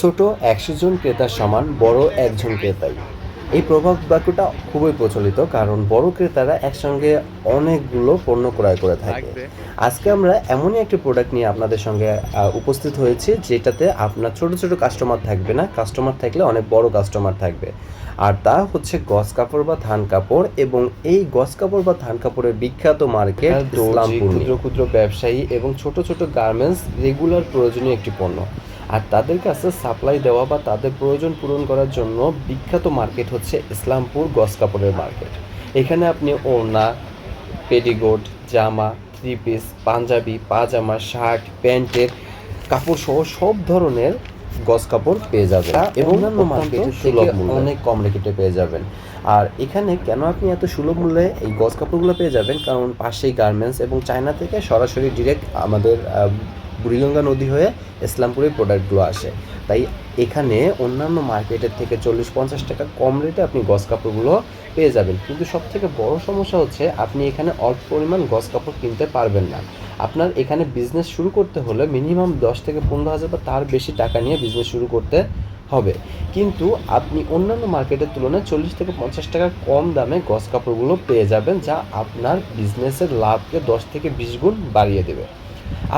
ছোট একশো জন ক্রেতার সমান বড় একজন ক্রেতাই। এই প্রভাব বাক্যটা খুবই প্রচলিত কারণ বড় ক্রেতারা একসঙ্গে অনেকগুলো পণ্য ক্রয় করে থাকে। আজকে আমরা এমনই একটি প্রোডাক্ট নিয়ে আপনাদের সঙ্গে উপস্থিত হয়েছি যেটাতে আপনার ছোট ছোট কাস্টমার থাকবে না কাস্টমার থাকলে অনেক বড় কাস্টমার থাকবে। আর তা হচ্ছে গস কাপড় বা ধান কাপড় এবং এই গস কাপড় বা ধান কাপড়ের বিখ্যাত মার্কেট ক্ষুদ্র ক্ষুদ্র ব্যবসায়ী এবং ছোট ছোট গার্মেন্টস রেগুলার প্রয়োজনীয় একটি পণ্য। আর তাদের কাছে সাপ্লাই দেওয়া বা তাদের প্রয়োজন পূরণ করার জন্য বিখ্যাত মার্কেট হচ্ছে ইসলামপুর গস কাপড়ের মার্কেট এখানে আপনি ওড়না পেটিকোট জামা থ্রি পিস পাঞ্জাবি পাজামা শার্ট প্যান্টের কাপড় সহ সব ধরনের গস কাপড় পেয়ে যাবেন। এবং অন্যান্য মার্কেটে সুলভ মূল্যে। অনেক কম রেটে পেয়ে যাবেন। আর এখানে কেন আপনি এত সুলভ মূল্যে এই গস কাপড়গুলো পেয়ে যাবেন? কারণ পাশেই গার্মেন্টস এবং চায়না থেকে সরাসরি ডিরেক্ট আমাদের বুড়িগঙ্গা নদী হয়ে ইসলামপুরের প্রোডাক্টগুলো আসে। তাই এখানে অন্যান্য মার্কেটের থেকে চল্লিশ পঞ্চাশ টাকা কম রেটে আপনি গস কাপড়গুলো পেয়ে যাবেন। কিন্তু সব থেকে বড় সমস্যা হচ্ছে আপনি এখানে অল্প পরিমাণ গস কাপড় কিনতে পারবেন না। আপনার এখানে বিজনেস শুরু করতে হলে মিনিমাম দশ থেকে পনেরো হাজার বা তার বেশি টাকা নিয়ে বিজনেস শুরু করতে হবে। কিন্তু আপনি অন্যান্য মার্কেটের তুলনায় চল্লিশ থেকে পঞ্চাশ টাকা কম দামে গস কাপড়গুলো পেয়ে যাবেন, যা আপনার বিজনেসের লাভকে দশ থেকে বিশ গুণ বাড়িয়ে দেবে।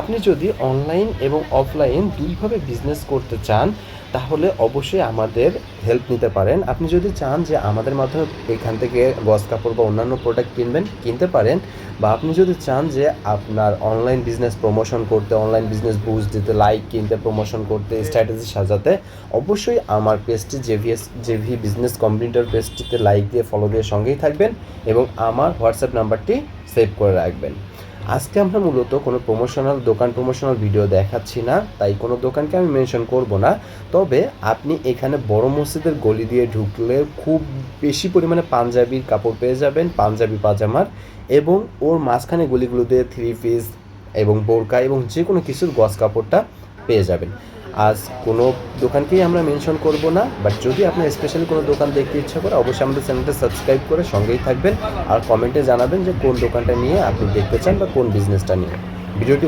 আপনি যদি অনলাইন এবং অফলাইন দুইভাবে বিজনেস করতে চান, তাহলে অবশ্যই আমাদের হেল্প নিতে পারেন। আপনি যদি চান যে আমাদের মাধ্যমে এখান থেকে গস কাপড় বা অন্যান্য প্রোডাক্ট কিনবেন, কিনতে পারেন। বা আপনি যদি চান যে আপনার অনলাইন বিজনেস প্রমোশন করতে অনলাইন বিজনেস বুস্ট দিতে লাইক কিনতে প্রমোশন করতে স্ট্র্যাটেজি সাজাতে, অবশ্যই আমার পেজটি জেভিএস জেভি বিজনেস কম্পিউটার পেজটিতে লাইক দিয়ে ফলো দিয়ে সঙ্গেই থাকবেন এবং আমার হোয়াটসঅ্যাপ নাম্বারটি সেভ করে রাখবেন। আজকে আমরা মূলত কোনো প্রমোশনাল দোকান প্রমোশনাল ভিডিও দেখাচ্ছি না, তাই কোনো দোকানকে আমি মেনশন করব না। তবে আপনি এখানে বড় মসজিদের গলি দিয়ে ঢুকলে খুব বেশি পরিমাণে পাঞ্জাবির কাপড় পেয়ে যাবেন, পাঞ্জাবি পাজামার, এবং ওর মাঝখানে গলিগুলোতে থ্রি পিস এবং বোরকা এবং যে কোনো কিছুর গস কাপড়টা পেয়ে যাবেন। আজ কোনো দোকানকেই আমরা মেনশন করব না বাট যদি আপনার স্পেশাল কোনো দোকান দেখতে ইচ্ছা করে, অবশ্যই আমাদের চ্যানেলটা সাবস্ক্রাইব করে সঙ্গেই থাকবেন আর কমেন্টে জানাবেন যে কোন দোকানটা নিয়ে আপনি দেখতে চান বা কোন বিজনেসটা নিয়ে। ভিডিওটি